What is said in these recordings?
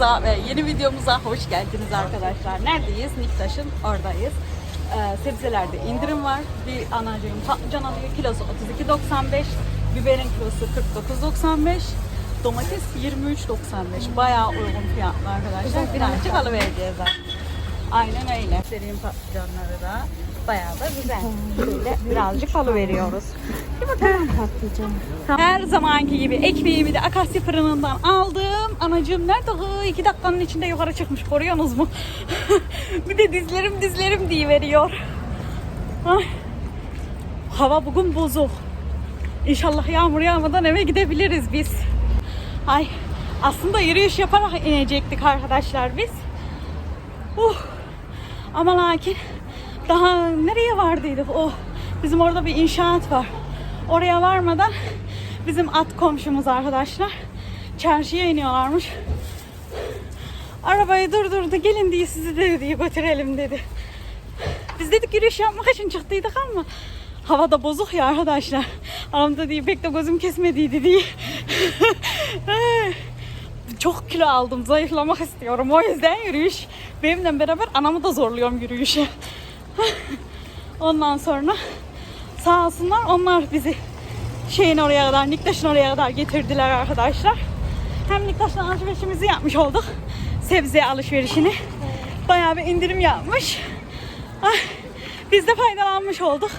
kanalımıza ve yeni videomuza hoş geldiniz arkadaşlar. Neredeyiz? Niktaş'ın oradayız. Ee, sebzelerde indirim var. Bir anacığım patlıcan alıyor. Kilosu 32.95. Biberin kilosu 49.95. Domates 23.95. Bayağı uygun fiyatlı arkadaşlar. Birazcık alıvereceğiz artık. Aynen öyle. Sereyim patlıcanları da. Bayağı da güzel. Şöyle birazcık alıveriyoruz. Bir bakalım. patlıcan. Her zamanki gibi ekmeğimi de Akasya fırınından aldım. Anacığım nerede? Hı, iki dakikanın içinde yukarı çıkmış. Koruyorsunuz mu? bir de dizlerim dizlerim diye veriyor. Hava bugün bozuk. İnşallah yağmur yağmadan eve gidebiliriz biz. Ay aslında yürüyüş yaparak inecektik arkadaşlar biz. Uh. Ama lakin daha nereye vardıydık? Oh, bizim orada bir inşaat var. Oraya varmadan bizim at komşumuz arkadaşlar çarşıya iniyorlarmış. Arabayı durdurdu gelin diye sizi de diye götürelim dedi. Biz dedik yürüyüş yapmak için çıktıydık ama hava da bozuk ya arkadaşlar. Aramda diye pek de gözüm kesmediydi diye. Çok kilo aldım. Zayıflamak istiyorum. O yüzden yürüyüş. Benimle beraber anamı da zorluyorum yürüyüşe. Ondan sonra sağ olsunlar onlar bizi şeyin oraya kadar, Niktaş'ın oraya kadar getirdiler arkadaşlar. Hem Niktaş'la alışverişimizi yapmış olduk. Sebze alışverişini. Bayağı bir indirim yapmış. Ay, biz de faydalanmış olduk.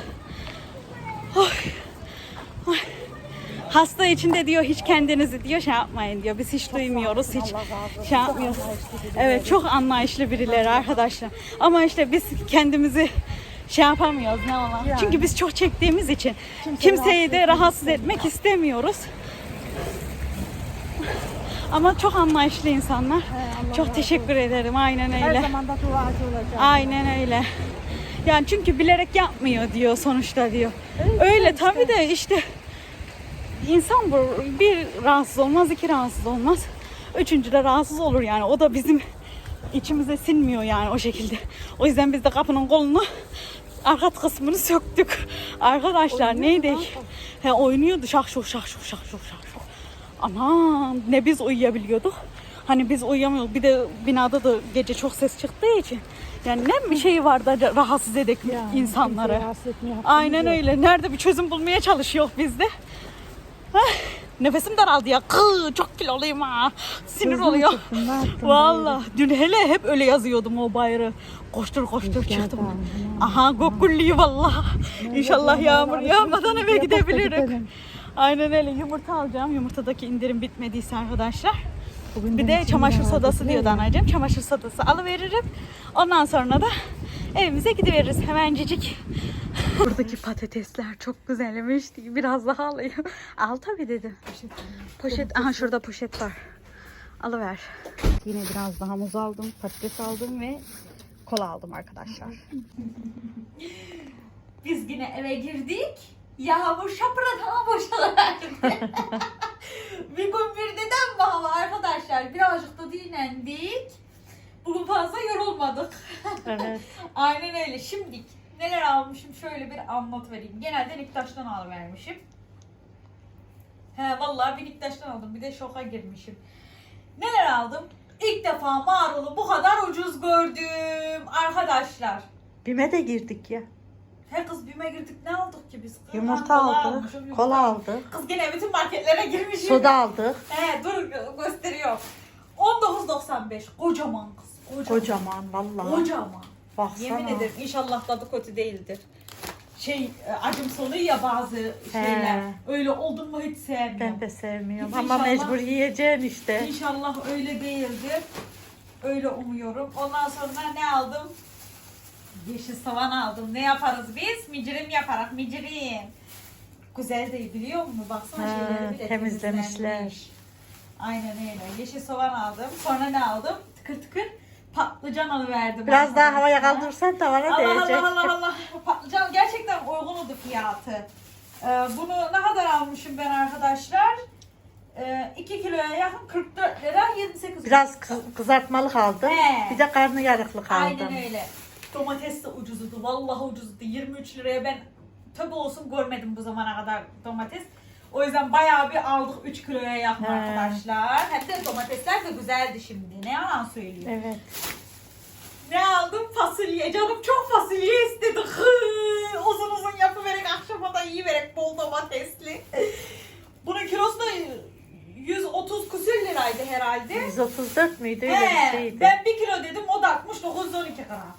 Oy. Ay. Hasta içinde diyor hiç kendinizi diyor şey yapmayın diyor. Biz hiç duymuyoruz hiç şey yapmıyoruz. Evet çok anlayışlı birileri arkadaşlar. Ama işte biz kendimizi şey yapamıyoruz ne olan. Çünkü biz çok çektiğimiz için kimseyi de rahatsız etmek istemiyoruz. Ama çok anlayışlı insanlar. Çok teşekkür ederim. Aynen Her öyle. zaman da duacı olacağım. Aynen öyle. Yani çünkü bilerek yapmıyor diyor sonuçta diyor. Öyle tabii de işte insan bir rahatsız olmaz, iki rahatsız olmaz. Üçüncü de rahatsız olur yani. O da bizim içimize sinmiyor yani o şekilde. O yüzden biz de kapının kolunu arka kısmını söktük. Arkadaşlar neydi? He, oynuyordu şak şuk şak şuk şak şuk şak şuk. Aman ne biz uyuyabiliyorduk. Hani biz uyuyamıyorduk. Bir de binada da gece çok ses çıktığı için. Yani ne bir şey var da rahatsız edek Yani insanları. rahatsız Aynen öyle. Nerede bir çözüm bulmaya çalışıyor biz de. Nefesim daraldı ya. Kıı, çok kiloluyum ha. Sinir mı oluyor. ne yaptın Valla. Dün hele hep öyle yazıyordum o bayrağı. Koştur koştur Rüzgardan, çıktım. Aha gokulliyi valla. İnşallah yağmur yağmadan eve da gidebilirim. gidelim. Aynen öyle. Yumurta alacağım. Yumurtadaki indirim bitmediyse arkadaşlar. Bugün Bir de çamaşır var sodası dediler diyordu anacığım. Çamaşır sodası alıveririm. Ondan sonra da evimize gidiveririz hemencecik. Buradaki patatesler çok güzelmiş diye biraz daha alayım. Al tabii dedim. Poşet, aha şurada poşet var. Alıver. Yine biraz daha muz aldım, patates aldım ve kola aldım arkadaşlar. Biz yine eve girdik. Yağmur şapırdatana boşalıverdi. bir gün bir dedem hava arkadaşlar? Birazcık da dinlendik. Bugün fazla yorulmadık. Evet. Aynen öyle. Şimdi neler almışım şöyle bir anlat vereyim. Genelde Niktaş'tan alıvermişim. He vallahi bir Niktaş'tan aldım. Bir de şoka girmişim. Neler aldım? İlk defa marulu bu kadar ucuz gördüm arkadaşlar. Bime de girdik ya. He kız BİM'e girdik ne aldık ki biz? Kız, Yumurta Ha, kola aldık, almışım, kola aldık. Kız gene bütün marketlere girmişim. Soda aldık. He dur gösteriyor. 19.95 kocaman kız. Kocaman. Vallahi. Kocaman. Baksana. Yemin ederim inşallah tadı kötü değildir. Şey e, acımsı oluyor ya bazı şeyler. Öyle oldum mu hiç sevmiyorum. Ben de sevmiyorum Hiç ama inşallah- mecbur yiyeceksin işte. İnşallah öyle değildir. Öyle umuyorum. Ondan sonra ne aldım? Yeşil soğan aldım. Ne yaparız biz? Micirim yaparak micirim. Güzel değil biliyor musun? Baksana Ha, şeyleri bile temizlemişler. temizlenmiş. Aynen öyle. Yeşil soğan aldım. Sonra ne aldım? Tıkır tıkır patlıcan alıverdim. Biraz daha havaya kaldırırsan tavana Allah değecek. Allah Allah Allah. Patlıcan gerçekten uygundu fiyatı. Ee, bunu ne kadar almışım ben arkadaşlar? 2 kiloya yakın 44 lira 28 lira. Biraz kız- kızartmalık aldım. He. Bir de karnı yarıklık aldım. Aynen öyle. Domates de ucuzdu. Vallahi ucuzdu. 23 liraya ben tabi olsun görmedim bu zamana kadar domates. O yüzden bayağı bir aldık 3 kiloya yakın He. arkadaşlar. Hem de domatesler de güzeldi şimdi. Ne yalan söyleyeyim. Evet. Ne aldım? Fasulye. Canım çok fasulye istedi. Hı, uzun uzun yapıverek akşama da yiyiverek bol domatesli. Bunun kilosu da 130 küsür liraydı herhalde. 134 müydü öyle He, bir şeydi. ben 1 kilo dedim o da 69 12 gram.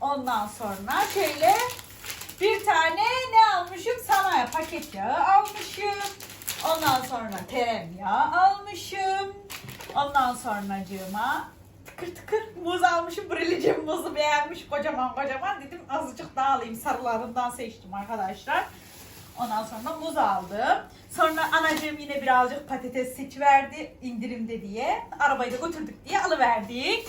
Ondan sonra şöyle bir tane ne almışım? Sana paket almışım. Ondan sonra tereyağı almışım. Ondan sonracığıma tıkır tıkır muz almışım. Brilicim muzu beğenmiş kocaman kocaman. Dedim azıcık daha alayım. Sarılarından seçtim arkadaşlar. Ondan sonra muz aldım. Sonra anacığım yine birazcık patates seçiverdi indirimde diye. Arabayı da götürdük diye alıverdik.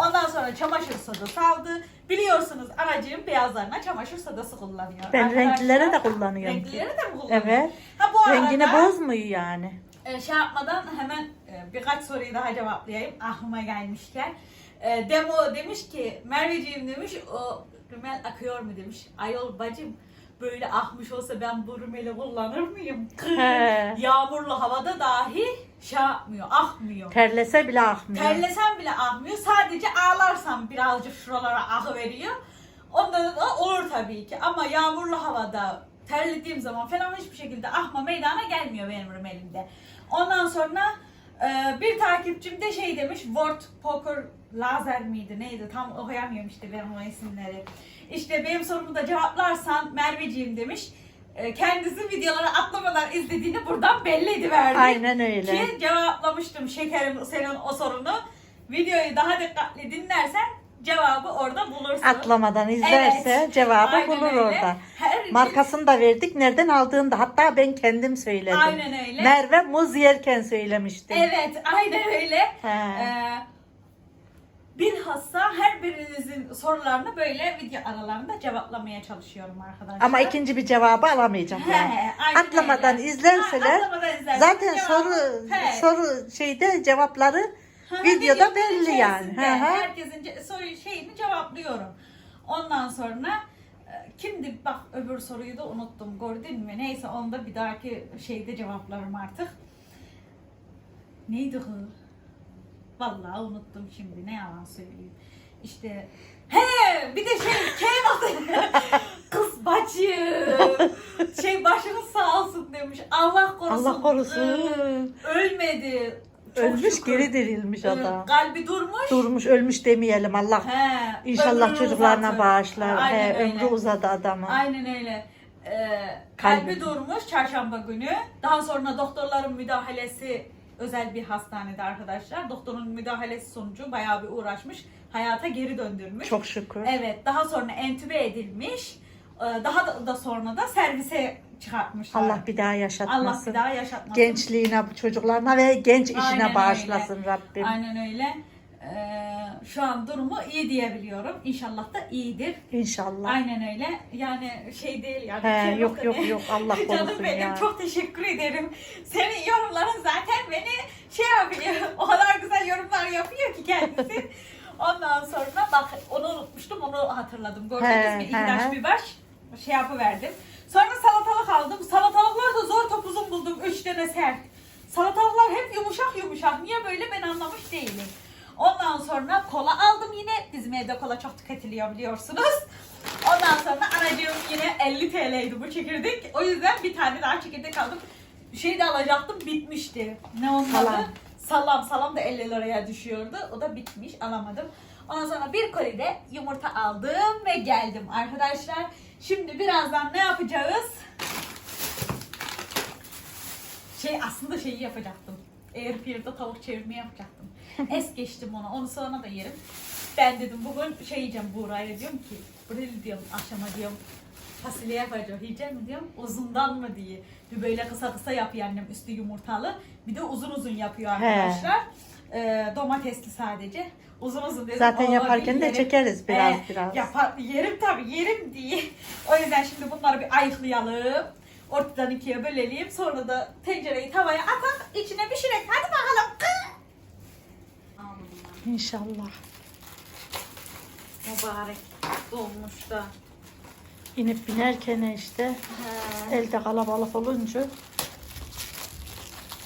Ondan sonra çamaşır sodası aldı. Biliyorsunuz anacığım beyazlarına çamaşır sodası kullanıyor. Ben Arkadaşlar, renklilere de kullanıyorum. Renklilere de mi kullanıyor? Evet. Ha bu arada Rengini bozmuyor yani. e, şey yapmadan hemen e, birkaç soruyu daha cevaplayayım aklıma gelmişken. E, Demo demiş ki Merveciğim demiş o rümel akıyor mu demiş. Ayol bacım böyle akmış olsa ben bu rümeli kullanır mıyım? He. Yağmurlu havada dahi şey yapmıyor, akmıyor. Terlese bile akmıyor. Terlesem bile akmıyor. Sadece ağlarsam birazcık şuralara akı veriyor. Ondan da olur tabii ki. Ama yağmurlu havada terlediğim zaman falan hiçbir şekilde akma meydana gelmiyor benim rümelimde. Ondan sonra e, bir takipçim de şey demiş. Word Poker Lazer miydi neydi tam okuyamıyorum işte ben o isimleri. İşte benim sorumu da cevaplarsan Merveciğim demiş. E, kendisi videoları atlamadan izlediğini buradan belli ediverdi. Aynen öyle. Ki cevaplamıştım şekerim senin o sorunu. Videoyu daha dikkatli dinlersen cevabı orada bulursun. Atlamadan izlerse Evet. cevabı Aynen bulur öyle. orada. Her Markasını da verdik. Nereden aldığını da hatta ben kendim söyledim. Aynen öyle. Merve muz yerken söylemiştim. Evet, aynen öyle. He. Ee, bilhassa her birinizin sorularını böyle video aralarında cevaplamaya çalışıyorum arkadaşlar. Ama ikinci bir cevabı alamayacaklar. He, aynen Atlamadan öyle. izlerseler Ha, atlamadan izlersen zaten soru He. soru şeyde cevapları Ha, videoda videonun belli yani. içerisinde Hı hı. Herkesin ce- soru şeyini cevaplıyorum. Ondan sonra e, kimdi bak öbür soruyu da unuttum gördün mü? Neyse onu da bir dahaki şeyde cevaplarım artık. Neydi hı? Vallahi unuttum şimdi ne yalan söyleyeyim. İşte he bir de şey Keyman kız bacım şey başınız sağ olsun demiş Allah korusun. Allah korusun. Ölmedi. Çok Ölmüş şükür. geri dirilmiş Ee, adam. Kalbi durmuş. Durmuş ölmüş demeyelim Allah. He, İnşallah çocuklarına uzatır. bağışlar. Aynen He, öyle. ömrü uzadı adamın. Aynen öyle. Ee, kalbi Kalbi. durmuş çarşamba günü. Daha sonra doktorların müdahalesi özel bir hastanede arkadaşlar. Doktorun müdahalesi sonucu bayağı bir uğraşmış. Hayata geri döndürmüş. Çok şükür. Evet, daha sonra entübe edilmiş. Ee, Daha da, da sonra da servise çıkartmışlar. Allah bir daha Allah yaşatmasın. bir daha yaşatmasın. Gençliğine, çocuklarına ve genç işine Aynen bağışlasın öyle. Rabbim. Aynen öyle. Ee, şu an durumu iyi diyebiliyorum. İnşallah da iyidir. İnşallah. Aynen öyle. Yani şey değil yani. He, şey yok yok yok Allah Canım korusun benim ya. çok teşekkür ederim. Senin yorumların zaten beni şey yapıyor. O kadar güzel yorumlar yapıyor ki kendisi. Ondan sonra bak onu unutmuştum onu hatırladım. Gördünüz He, mü? He. bir baş şey yapıverdim. Sonra salatalık aldım. Salatalıkları da zor topuzun buldum. Üç tane sert. Salatalıklar hep yumuşak yumuşak. Niye böyle ben anlamış değilim. Ondan sonra kola aldım yine. Bizim evde kola çok tüketiliyor biliyorsunuz. Ondan sonra anacığım yine 50 TL'ydi bu çekirdek. O yüzden bir tane daha çekirdek aldım. Şey de alacaktım bitmişti. Ne onun Salam. Salam. Salam da 50 liraya düşüyordu. O da bitmiş alamadım. Ondan sonra bir koli de yumurta aldım ve geldim arkadaşlar. Şimdi birazdan ne yapacağız? Şey aslında şeyi yapacaktım. Airfryer'da tavuk çevirme yapacaktım. Es geçtim onu. Onu sonra da yerim. Ben dedim bugün şey yiyeceğim Buğra'ya diyorum ki Buraya diyorum akşama diyorum fasulye yapacağım. Yiyecek mi diyorum uzundan mı diye. Bir böyle kısa kısa yapıyor annem üstü yumurtalı. Bir de uzun uzun yapıyor arkadaşlar. Ee, domatesli sadece. Uzun uzun dedim. Zaten "Olur, yaparken de yerim." çekeriz biraz Ee, biraz. Yapar, yerim tabii yerim diye. O yüzden şimdi bunları bir ayıklayalım. Ortadan ikiye bölelim. Sonra da tencereyi tavaya atak. içine pişirek. Hadi bakalım. İnşallah. Mübarek dolmuş da. İnip binerken işte elde kalabalık olunca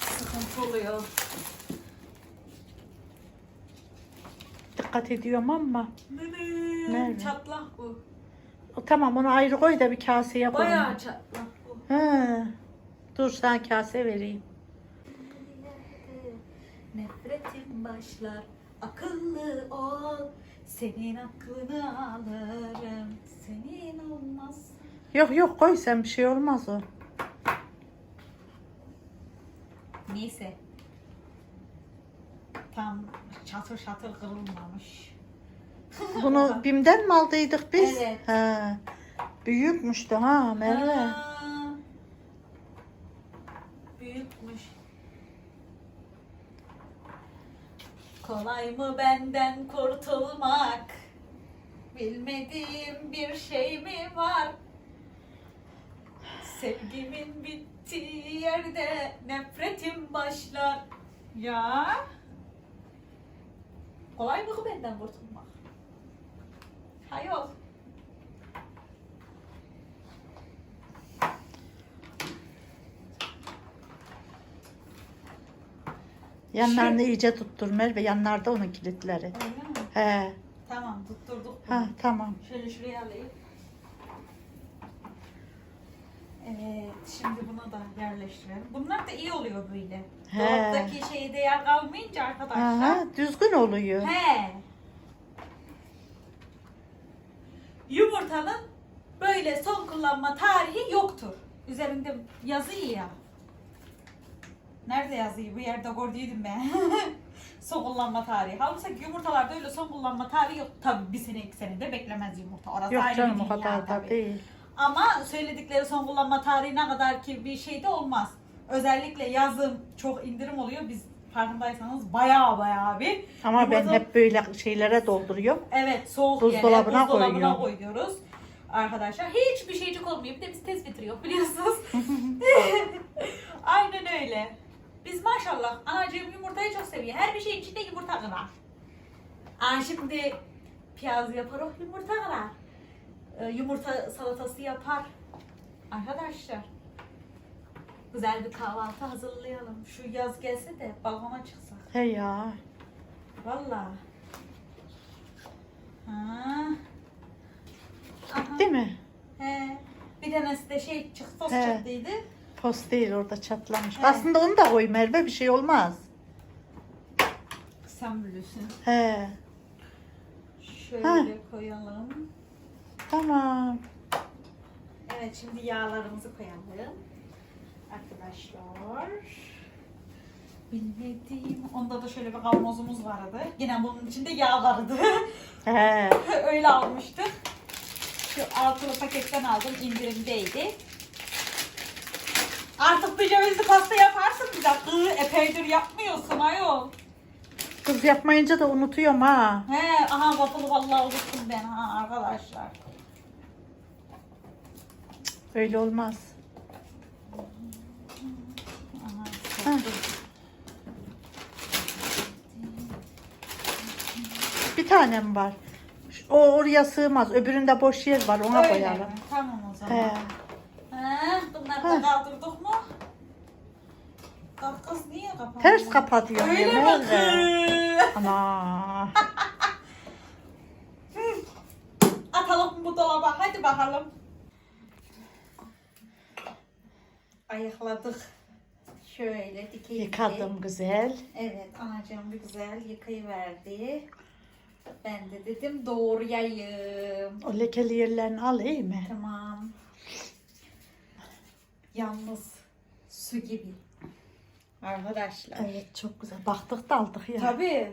Sıkıntı oluyor. dikkat ediyorum ama. Nerede? Çatlak bu. O, tamam onu ayrı koy da bir kaseye koy. Bayağı çatlak bu. He. Dur sana kase vereyim. Nefretim başlar, akıllı ol. Senin aklını alırım, senin olmaz. Yok yok koy sen bir şey olmaz o. Neyse. Tam çatır çatır kırılmamış. Bunu BİM'den mi aldıydık biz? Evet. He. Büyükmüş de ha Merve. Aa, Büyükmüş. Kolay mı benden kurtulmak? Bilmediğim bir şey mi var? Sevgimin bittiği yerde nefretim başlar. Ya. Kolay mı benden kurtulmak? Hayır. Yanlarını iyice tuttur Merve. Yanlarda onun kilitleri. Öyle mi? He. Tamam tutturduk. bunu. Ha tamam. Şöyle şuraya alayım. Evet, şimdi bunu da yerleştirelim. Bunlar da iyi oluyor böyle. He. Dolaptaki şeyde yer kalmayınca arkadaşlar. Aha, düzgün oluyor. He. Yumurtanın böyle son kullanma tarihi yoktur. Üzerinde yazıyor ya. Nerede yazıyor? Bu yerde gördüydüm ben. son kullanma tarihi. Halbuki yumurtalarda öyle son kullanma tarihi yok. Tabii bir sene iki senede beklemez yumurta. Orası Yok ayrı canım o kadar da tabii. değil. Ama söyledikleri son kullanma tarihine kadar ki bir şey de olmaz. Özellikle yazın çok indirim oluyor. Biz farkındaysanız bayağı bayağı bir. Ama ben hep böyle şeylere dolduruyorum. Evet soğuk Buzdolabına yere buzdolabına koyuyorum. koyuyoruz. Arkadaşlar hiçbir şeycik olmuyor. Bir de biz tez bitiriyor biliyorsunuz. Aynen öyle. Biz maşallah anacığım yumurtayı çok seviyor. Her bir şey içinde yumurta kırar. Aa, şimdi piyaz yapar o yumurta kırar. Ee, yumurta salatası yapar. Arkadaşlar güzel bir kahvaltı hazırlayalım. Şu yaz gelse de balkona çıksak. He ya. Valla. Değil mi? He. Bir tanesi de şey çıktı, He. çıktıydı. Post değil orada çatlamış. He. Aslında onu da koy Merve bir şey olmaz. Sen bilirsin. He. Şöyle Ha. koyalım. Tamam. Evet şimdi yağlarımızı koyalım. Arkadaşlar. Bilmediğim. Onda da şöyle bir kavanozumuz vardı. Yine bunun içinde yağ vardı. He. Öyle almıştık. Şu altılı paketten aldım. indirimdeydi. Artık bir cevizli pasta yaparsın bize. Kız epeydir yapmıyorsun ayol. Kız yapmayınca da unutuyorum ha. He, aha waffle'ı vallahi unuttum ben ha arkadaşlar. Öyle olmaz. Aha, Ha. Bir tanem var. O oraya sığmaz. Öbüründe boş yer var. Ona Öyle koyalım. mi? Tamam o zaman. He. He, bunları da Ha. kaldırdık kız niye kapandı? Ters kapatıyor. Öyle mi kız? Ana. Atalım bu dolaba. Hadi bakalım. Ayıkladık. Şöyle dikey Yıkadım güzel. Evet anacığım bir güzel yıkayıverdi. Ben de dedim doğrayayım. O lekeli yerlerini al iyi mi? Tamam. Yalnız su gibi. Arkadaşlar. Evet çok güzel. Baktık da aldık ya. Tabii.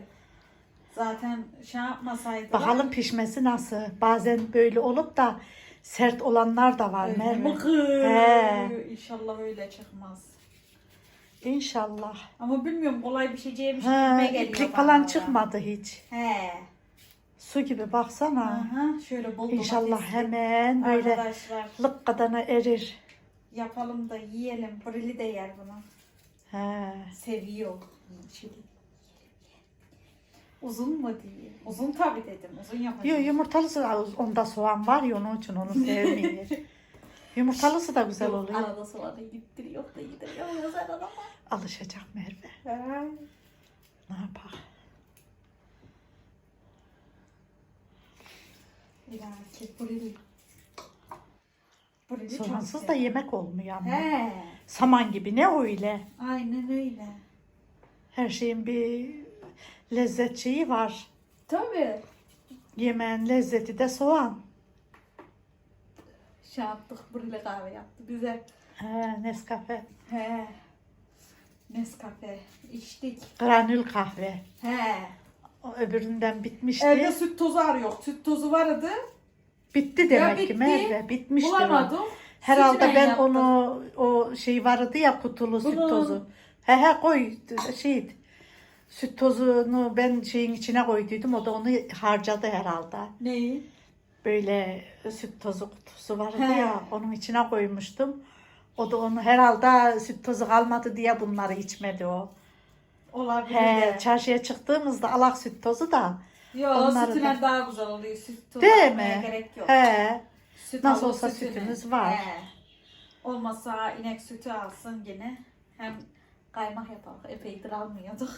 Zaten şey yapmasaydı. Bakalım pişmesi nasıl. Bazen böyle olup da sert olanlar da var Merve. He. İnşallah öyle çıkmaz. İnşallah. Ama bilmiyorum kolay bir şey şeymiş gibi He, geliyor iplik bana falan da. çıkmadı hiç. He. Su gibi baksana. Aha, şöyle bol İnşallah domatesli. hemen böyle Arkadaşlar lıkkadana erir. yapalım da yiyelim. Brili de yer bunu. He. Seviyor. Şimdi. Uzun mu diye. Uzun tabii dedim. Uzun yapacağım. Yok yumurtalısı da onda soğan var ya onun için onu sevmiyor. Yumurtalısı da güzel oluyor. Arada soğanı gittiriyor da yediriyor. Güzel ama. Alışacak Merve. Ne yapar? İlahi burili. Burili çok Soğansız da yemek olmuyor ama. He. Saman gibi ne öyle. Aynen öyle. Her şeyin bir lezzet şeyi var. Tabii. Yemeğin lezzeti de soğan. Şey yaptık. Burili kahve yaptı bize. He, Nescafe. He. Nescafe içtik. Granül kahve. He. O öbüründen bitmişti. Evde süt tozu arıyor. Süt tozu vardı. Bitti demek bitti. ki Merve. Bitmiştir o. Bulamadım. Herhalde Sütüyle ben yaptım. onu o şey vardı ya kutulu süt Bunu- tozu. He he koy şey süt tozunu ben şeyin içine koyduydum o da onu harcadı herhalde. Neyi? Böyle süt tozu kutusu vardı He. ya onun içine koymuştum. O da onu herhalde süt tozu kalmadı diye bunları içmedi o. Olabilir. He, çarşıya çıktığımızda alak süt tozu da. Yok Onları sütüne da- daha güzel oluyor. Süt tozu Değil mi? gerek yok. He. Süt Nasıl olsa sütünü. sütümüz var. He. Olmasa inek sütü alsın gene. Hem kaymak yapalım. Epeydir almıyorduk.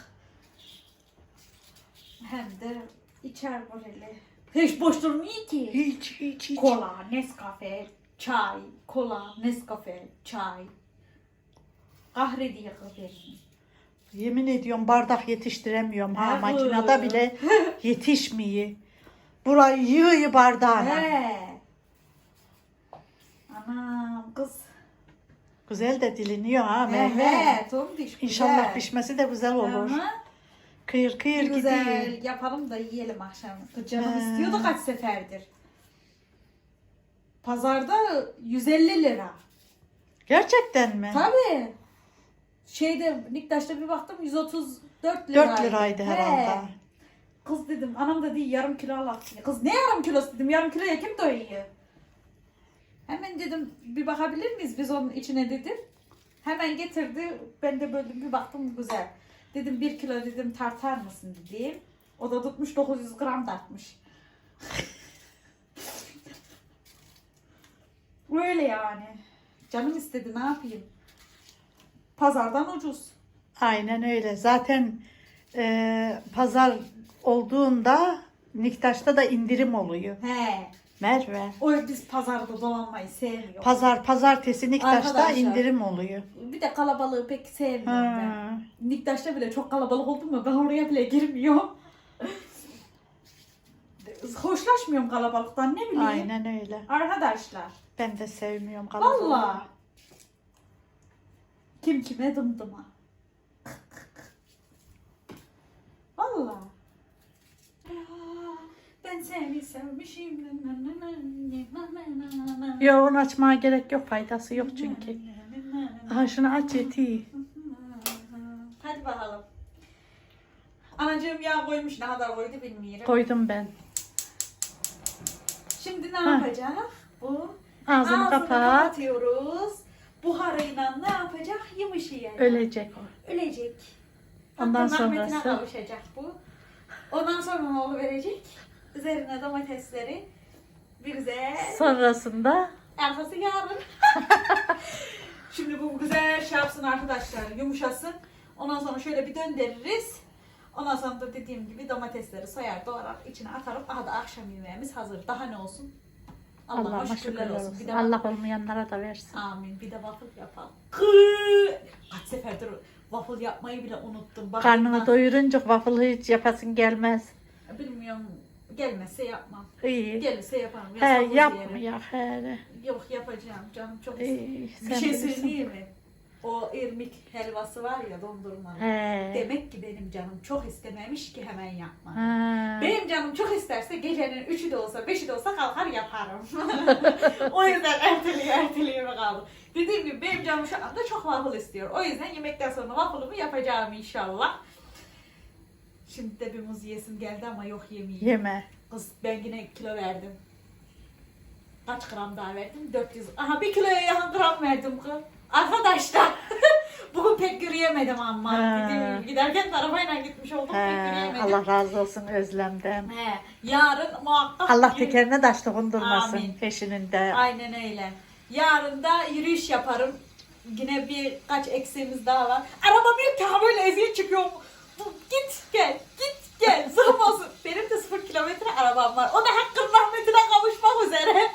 Hem de içer böyle. Hiç boş durmuyor ki. Hiç hiç hiç. Kola, Nescafe, çay. Kola, Nescafe, çay. Kahve diye. Yemin ediyorum bardak yetiştiremiyorum ha Evet. makinede bile yetişmiyor. Burayı yığıyor bardağına. He. Anam kız. Güzel de diliniyor ha He Merve. he. Tombiş güzel. İnşallah pişmesi de güzel olur. Aha. Kıyır kıyır güzel gidiyor. yapalım da yiyelim akşam. Canım He. istiyordu kaç seferdir. Pazarda 150 lira. Gerçekten mi? Tabii. Şeyde Niktaş'ta bir baktım 134 liraydı. 4 liraydı He. herhalde. Kız dedim anam da değil yarım kilo al. Kız ne yarım kilosu dedim yarım kiloya kim doyuyor? Hemen dedim bir bakabilir miyiz biz onun içine dedim. Hemen getirdi ben de böyle bir baktım güzel. Dedim bir kilo dedim tartar mısın dedim. O da tutmuş 900 gram tartmış. Öyle yani. Canım istedi ne yapayım. Pazardan ucuz. Aynen öyle. Zaten e, pazar olduğunda Niktaş'ta da indirim oluyor. He. Merve. O biz pazarda dolanmayı sevmiyoruz. Pazar pazartesi Niktaş'ta Arkadaşlar. indirim oluyor. Bir de kalabalığı pek sevmiyorum ben. Ha. Niktaş'ta bile çok kalabalık oldu mu ben oraya bile girmiyorum. Hoşlaşmıyorum kalabalıktan ne bileyim. Aynen öyle. Arkadaşlar. Ben de sevmiyorum kalabalığı. Valla. Kim kime dımdıma. Valla. Ya, sevmişim. Yok onu açmaya gerek yok. Faydası yok çünkü. Aha şunu aç yetiyor. Hadi bakalım. Anacığım yağ koymuş ne kadar koydu bilmiyorum. Koydum ben. Şimdi ne Ha. yapacak? Bu Ağzını kapat. kapatıyoruz. Buharıyla ne yapacak? Yumuşayacak. Ölecek o. Ölecek. Ondan rahmetine sonrası? kavuşacak bu. Ondan sonra ne verecek? Üzerine domatesleri bir güzel. Sonrasında Arkası yarın. Şimdi bu güzel şey yapsın arkadaşlar. Yumuşasın. Ondan sonra şöyle bir döndürürüz. Ondan sonra da dediğim gibi domatesleri soyar doğrar içine atarım. Aha da akşam yemeğimiz hazır. Daha ne olsun? Allah'a Allah'a şükürler şükürler olsun. olsun. Bir de Allah olmayanlara da versin. Amin. Bir de waffle yapalım. Kıı! Kaç seferdir waffle yapmayı bile unuttum. Bak, Karnını doyurunca waffle hiç yapasın gelmez. Bilmiyorum. Gelmezse yapmam. İyi. Gelirse yaparım. He yapma ya. He. Yok yapacağım. Canım çok. İyi, Bir şey söyleyeyim mi? O irmik helvası var ya dondurmalı. He. Demek ki benim canım çok istememiş ki hemen yapma. Benim canım çok isterse gecenin üçü de olsa beşi de olsa kalkar yaparım. o yüzden erteliyor erteliyor kaldım. Dediğim gibi benim canım şu anda çok waffle istiyor. O yüzden yemekten sonra waffle'ımı yapacağım inşallah. Şimdi de bir muz yesim geldi ama yok yemeyeyim. Yeme. Kız ben yine kilo verdim. Kaç gram daha verdim? 400. Aha bir kiloya yakın gram verdim kız. Arkadaşlar. Bugün pek yürüyemedim ama. Giderken de arabayla gitmiş oldum pek He, yürüyemedim. Allah razı olsun Özlem'den. He, yarın muhakkak Allah yürü- tekerine taş dokundurmasın Amin. eşinin de. Aynen öyle. Yarın da yürüyüş yaparım. Yine birkaç eksiğimiz daha var. Ki ha böyle eziyet çıkıyor. Git gel, git gel. Sığmasın. Benim de sıfır kilometre arabam var. O da hakkın rahmetine kavuşmak üzere.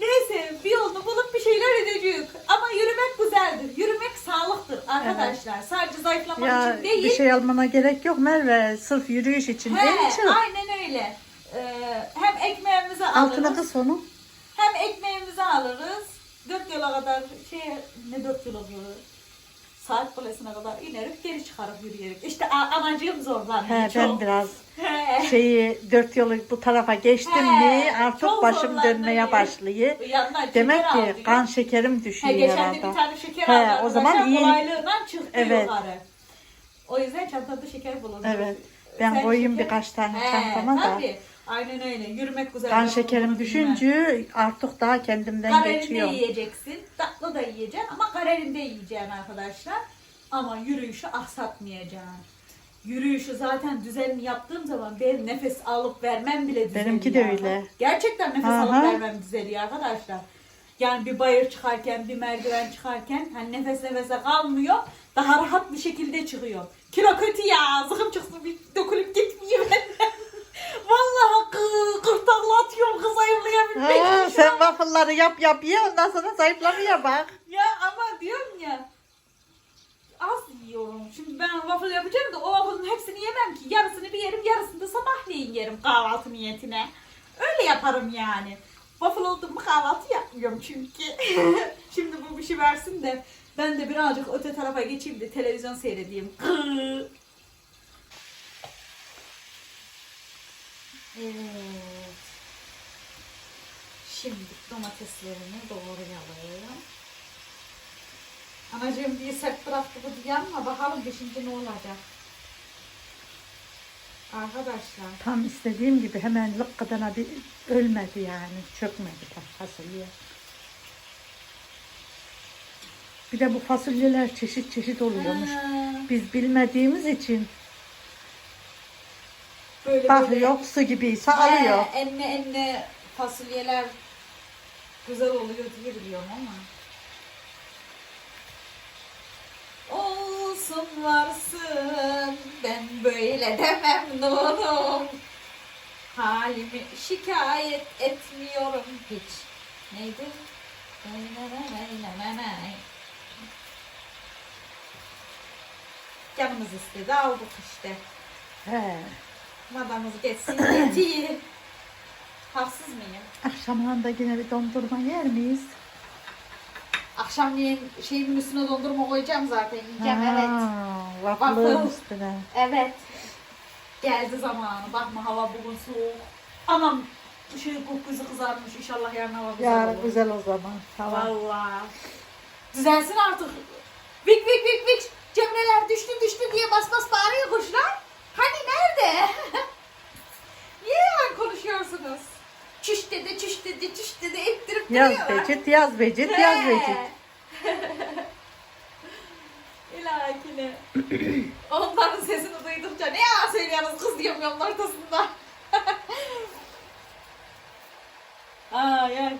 Neyse bir yolunu bulup bir şeyler edeceğiz. Ama yürümek güzeldir. Yürümek sağlıktır arkadaşlar. Sadece zayıflamak Ya için değil. bir şey almana gerek yok Merve. Sırf yürüyüş için değil He, çık. aynen öyle. Ee, hem ekmeğimizi Altına alırız. kız onu. Hem ekmeğimizi alırız. Dört yola kadar şey ne dört yola böyle saat kulesine kadar inerek geri çıkarıp yürüyerek. İşte a- anacığım zorlandı He, çok. ben biraz He. şeyi dört yolu bu tarafa geçtim He, mi artık çok başım dönmeye diye. başlıyor. Şeker Demek ki aldı. kan şekerim He, düşüyor geçen de herhalde. bir tane şeker He, aldı o zaman arkadaşlar, iyi. Kolaylığından çıktı Evet. yukarı. O yüzden çantada şeker bulundu. Evet. Ben koyayım birkaç tane He, çantama da. Tabii. Aynen öyle. Yürümek güzel. Kan Ben şekerim düşünce artık daha kendimden Karerini de geçiyorum. yiyeceksin. Tatlı da yiyeceksin ama karerini de yiyeceksin arkadaşlar. Ama yürüyüşü aksatmayacaksın. Yürüyüşü zaten düzenli yaptığım zaman benim nefes alıp vermem bile düzeliyor. Benimki de öyle. Gerçekten nefes Aha. alıp vermem düzeliyor arkadaşlar. Yani bir bayır çıkarken, bir merdiven çıkarken hani nefes nefese kalmıyor. Daha rahat bir şekilde çıkıyor. Kilo kötü ya. Zıkım çıksın bir dökülüp gitmiyor benden. Vallahi kı, kırtakla atıyorum kız ayımlayabilmek Ha, için sen waffle'ları yap yap ye ondan sonra zayıflamaya bak. Ya ama diyorum ya az yiyorum. Şimdi ben waffle yapacağım da o waffle'ın hepsini yemem ki. Yarısını bir yerim, yarısını da sabahleyin yerim kahvaltı niyetine. Öyle yaparım yani. Waffle oldum mu kahvaltı yapmıyorum çünkü. Şimdi bu bir şey versin de ben de birazcık öte tarafa geçeyim de televizyon seyredeyim. Evet. Şimdi domateslerimi doğrayalım. Anacığım bir sert bıraktı bu diye ama bakalım beşinci ne olacak. Arkadaşlar. Tam istediğim gibi hemen lıkkadana bir ölmedi yani. Çökmedi fasulye. Bir de bu fasulyeler çeşit çeşit oluyormuş. Ha, Biz bilmediğimiz için böyle bak böyle- yok su gibiyse He, alıyor. Enne enne fasulyeler güzel oluyor diye biliyorum ama. Olsun varsın ben böyle de memnunum. Halimi şikayet etmiyorum hiç. Neydi? Canımız istedi aldık işte. He. Madamız geçsin yetiyor. Haksız mıyım? Akşamında yine bir dondurma yer miyiz? Akşamleyin şeyimin üstüne dondurma koyacağım zaten. Yiyeceğim evet. Waffle'ın Waffle. üstüne. Evet. Geldi zamanı. Bakma hava bugün soğuk. Anam şey gökyüzü kızarmış. İnşallah yarın hava güzel Yarın olur. güzel o zaman. Tamam. Valla. Düzelsin artık. Vik vik vik vik. Cemreler düştü düştü diye bas bas bağırıyor kuşlar. Hani nerede? Niye yalan konuşuyorsunuz? Çüş dedi, çüş dedi, çüş dedi ettirip Yaz duruyorlar. becit, yaz becit, yaz He. becit. İlahakine. Onların sesini duydukça ne yalan söylüyorsunuz kız diyorum yolun ortasında. ay ay.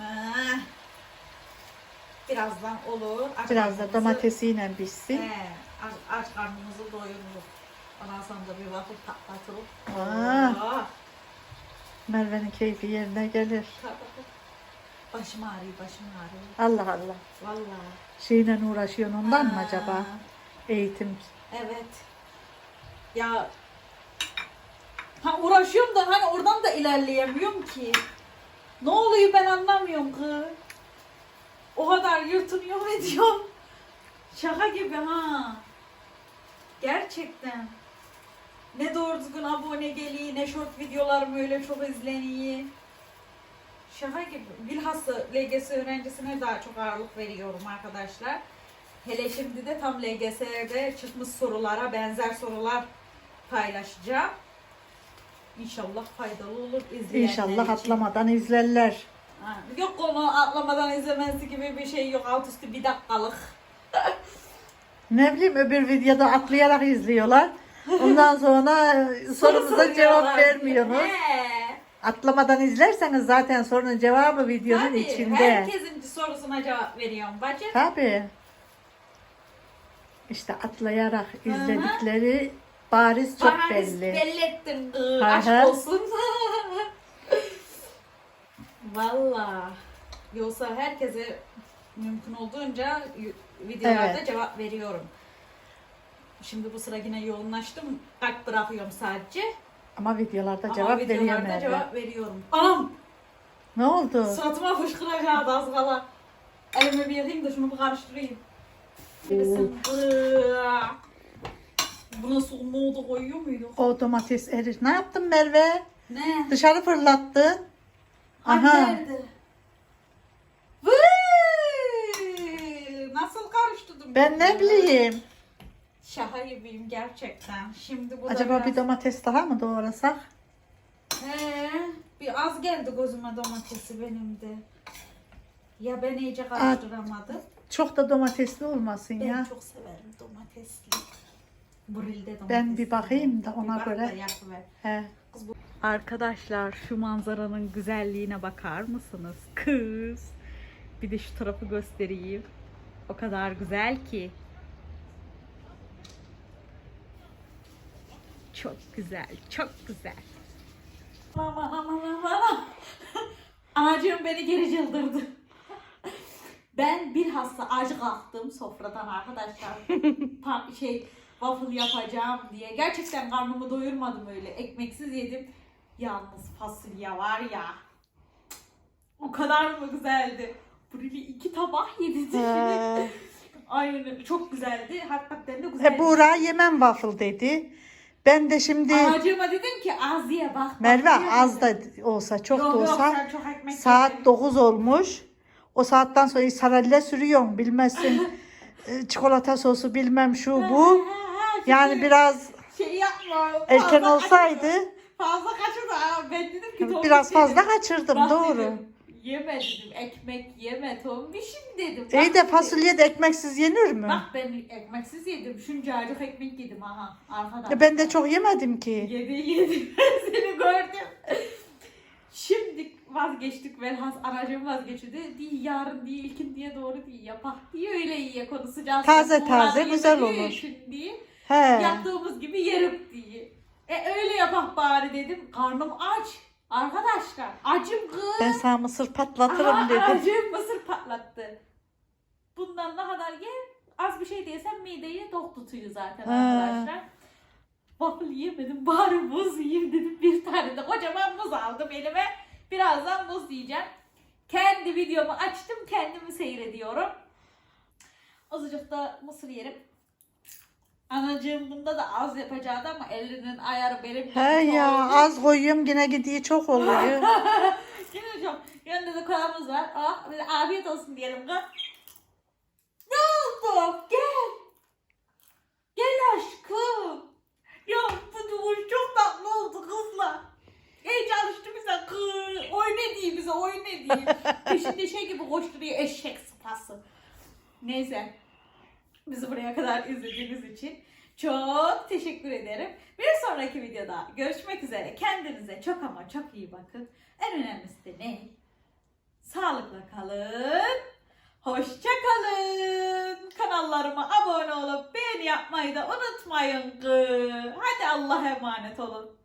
Ah. Birazdan olur. Biraz da karnımızı- domatesiyle pişsin. He, aç, karnımızı doyururuz. Ondan sonra da bir waffle patlatırız. Aa. Merve'nin keyfi yerine gelir. Başım ağrıyor, başım ağrıyor. Allah Allah. Vallahi. Şeyle uğraşıyorsun ondan mı Aa, acaba? Eğitim. Evet. Ya ha uğraşıyorum da hani oradan da ilerleyemiyorum ki. Ne oluyor ben anlamıyorum kız. O kadar yırtınıyorum ediyorum. Şaka gibi ha. Gerçekten. Ne doğru düzgün abone geliyor, ne short videolarım öyle çok izleniyor. Şaka gibi. Bilhassa LGS öğrencisine daha çok ağırlık veriyorum arkadaşlar. Hele şimdi de tam LGS'de çıkmış sorulara benzer sorular paylaşacağım. İnşallah faydalı olur izleyenler İnşallah için. atlamadan izlerler. Ha, Yok onu atlamadan izlemesi gibi bir şey yok. Alt üstü bir dakikalık. Ne bileyim öbür videoda atlayarak izliyorlar. Ondan sonra sorumuza cevap vermiyorsunuz. He. Atlamadan izlerseniz zaten sorunun cevabı videonun Tabii, içinde. herkesin sorusuna cevap veriyorum bacım. Tabii. İşte atlayarak izledikleri bariz çok Bariz belli. belli ettin. ıı, Hı Aşk olsun. Valla. Yoksa herkese mümkün olduğunca videolarda Evet. cevap veriyorum. Şimdi bu sıra yine yoğunlaştım. Kalp bırakıyorum sadece. Ama videolarda Ama cevap veriyor videolarda Merve. cevap veriyorum. Anam! Ne oldu? Suratıma fışkıracaktı az kala. Elimi bir yakayım da şunu bir karıştırayım. Birisi. Buna su nohudu koyuyor muyduk? O domates erir. Ne yaptın Merve? Ne? Dışarı fırlattın. Aha. Aha. Nerede? Ben ne bileyim. Şaka gibiyim gerçekten. Şimdi bu da Acaba bir biraz- domates daha mı doğrasak? He, bir az geldi gözüme domatesi benim de. Ya ben iyice karıştıramadım. Çok da domatesli olmasın Ben ya. çok severim domatesli. Brilde domatesli. Ben bir bakayım da ona Bir bak da göre. yapıver. He. Arkadaşlar şu manzaranın güzelliğine bakar mısınız? Kız. Bir de şu tarafı göstereyim. O kadar güzel ki. Çok güzel, çok güzel. Aman aman aman. Anacığım beni geri çıldırdı. Ben bilhassa acı kalktım sofradan arkadaşlar. Pa- şey waffle yapacağım diye. Gerçekten karnımı doyurmadım öyle. Ekmeksiz yedim. Yalnız fasulye var ya. O kadar mı güzeldi? Böyle iki tabak yedi. He. Aynen çok güzeldi. Hakikaten de güzeldi. E, Buğra yemem waffle dedi. Ben de şimdi Anacığıma dedim ki az ye bak. Merve bak az dedim. da olsa çok Yok, da yok, olsa sen çok ekmek saat yedin. 9 olmuş. O saatten sonra sarelle sürüyorsun bilmezsin. e, çikolata sosu bilmem şu bu. Ha, ha, ha, Yani biraz şey yapma. erken fazla olsaydı. Fazla kaçırdı. Ben dedim ki biraz fazla kaçırdım Bak doğru. dedim, Yeme dedim. Ekmek yeme Tombiş'im dedim. Bak İyi de fasulye de ekmeksiz yenir mi? Bak ben ekmeksiz yedim. Şuncacık ekmek yedim aha. Arkadan. E, ben de çok yemedim ki. Yedi yedi. Ben seni gördüm. Şimdi vazgeçtik velhas aracım vazgeçti. Değil yarın değil ilkin diye doğru değil yapak diye öyle yiye konuşacağız. Taze taze güzel olur. için diye. He. Yaptığımız gibi yerim diye. E öyle yapak bari dedim. Karnım aç. Arkadaşlar acım kız. Ben sana mısır patlatırım Aha, dedim. acım mısır patlattı. Bundan ne kadar ye? Az bir şey diyesem mideyi tok tutuyor zaten Ha. arkadaşlar. Waffle yemedim bari muz yiyeyim dedim. Bir tane de kocaman muz aldım elime. Birazdan muz yiyeceğim. Kendi videomu açtım kendimi seyrediyorum. Azıcık da mısır yerim. Anacığım bunda da az yapacaktı ama elinin ayarı benim He ya az koyuyorum yine gidiyor çok oluyor. Yine hocam yanında da kolamız var. Ah, bir de afiyet olsun diyelim kız. Ne oldu? Gel. Gel aşkım. Ya bu duruş çok tatlı oldu kızlar. İyi çalıştı bize kız. Diye bize oyna diye. Peşinde şey gibi koşturuyor eşek sıpası. Neyse. Bizi buraya kadar izlediğiniz için çok teşekkür ederim. Bir sonraki videoda görüşmek üzere. Kendinize çok ama çok iyi bakın. En önemlisi de ne? Sağlıkla kalın. Hoşça kalın. Kanallarıma abone olup beğeni yapmayı da unutmayın. Hadi Allah'a emanet olun.